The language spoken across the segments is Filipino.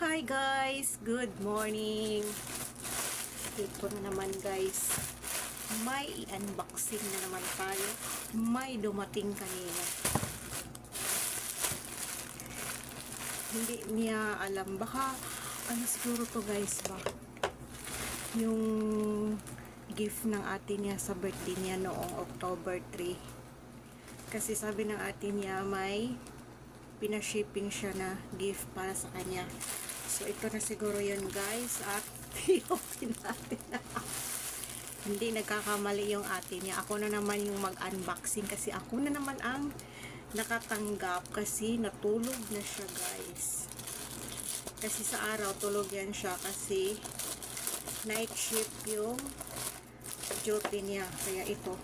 Hi guys! Good morning! Ito na naman guys. May i-unboxing na naman tayo. May dumating kanina. Hindi niya alam. Baka ano siguro to guys ba? Yung gift ng ate niya sa birthday niya noong October 3. Kasi sabi ng ate niya may pinashipping siya na gift para sa kanya. So, ito na siguro yun guys. At i-open natin na. Hindi nagkakamali yung ate niya. Ako na naman yung mag-unboxing kasi ako na naman ang nakatanggap kasi natulog na siya guys. Kasi sa araw tulog yan siya kasi night shift yung duty niya. Kaya ito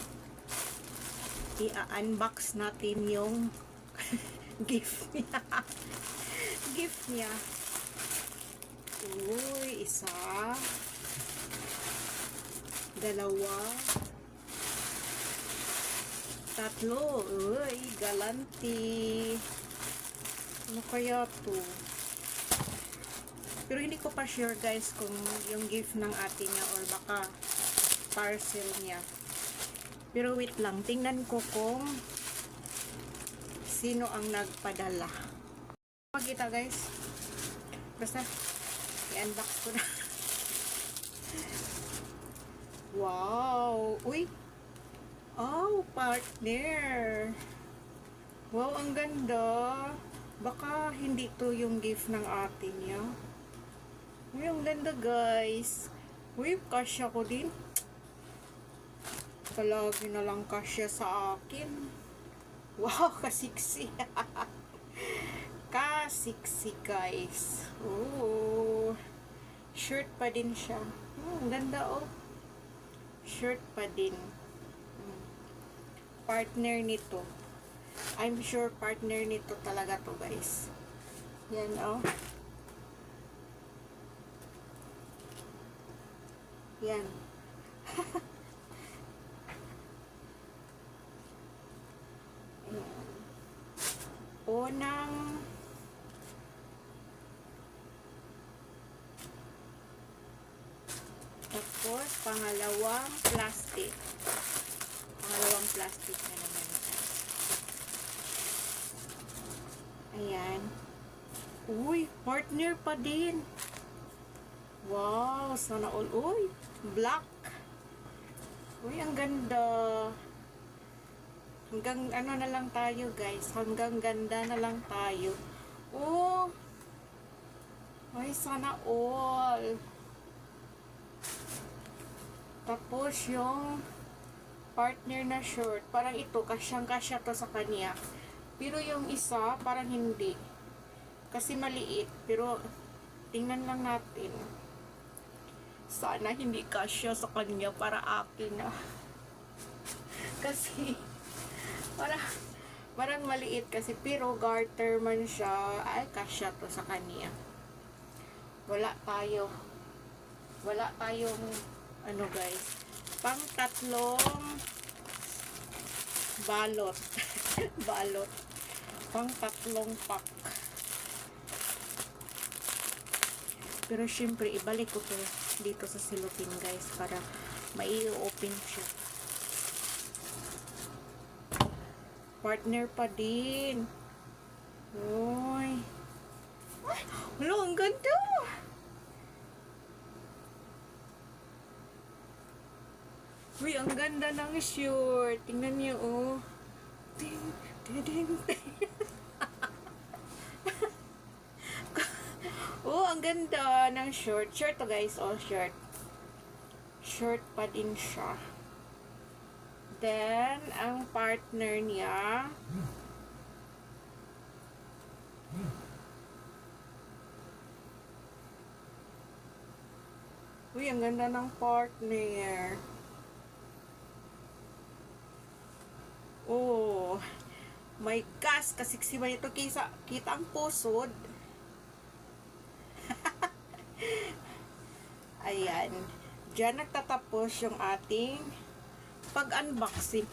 i-unbox natin yung gift niya. gift niya. Uy, isa. Dalawa. Tatlo. Uy, galanti. Ano kaya to? Pero hindi ko pa sure guys kung yung gift ng ate niya or baka parcel niya. Pero wait lang, tingnan ko kung sino ang nagpadala. Makita guys. Basta, i-unbox ko na. wow! Uy! Oh, partner! Wow, ang ganda! Baka hindi to yung gift ng ate niya. Uy, ang ganda guys! Uy, kasya ko din. Palagi na lang kasya sa akin. Wow, kasiksi. kasiksi guys. Ooh. Shirt pa din siya. Hmm, ganda oh. Shirt pa din. Hmm. Partner nito. I'm sure partner nito talaga to guys. Yan oh. Yan. Unang tapos pangalawang plastic. Pangalawang plastic na naman. Ayan. Uy, partner pa din. Wow, sana all. Uy, black. Uy, ang ganda. Hanggang ano na lang tayo guys. Hanggang ganda na lang tayo. Oh. Ay, sana all. Tapos yung partner na short. Parang ito, kasyang kasya to sa kanya. Pero yung isa, parang hindi. Kasi maliit. Pero tingnan lang natin. Sana hindi kasya sa kanya para akin na. Kasi parang parang maliit kasi pero garter man siya ay kasya to sa kanya wala tayo wala tayong ano guys pang tatlong balot balot pang tatlong pack pero syempre ibalik ko to dito sa silupin guys para mai-open siya partner pa din. Uy. Wala, ang ganda. Uy, ang ganda ng shirt. Tingnan niyo, oh. Ding, ding, ding, oh, ang ganda ng short. Shirt to guys, oh, shirt. Shirt pa din siya. Then, ang partner niya, Uy, ang ganda ng partner. Oh, may gas kasi ba ito kisa kita ang pusod. Ayan. Diyan nagtatapos yung ating pag-unboxing.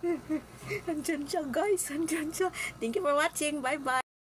Andyan siya guys, andyan siya. Thank you for watching. Bye-bye.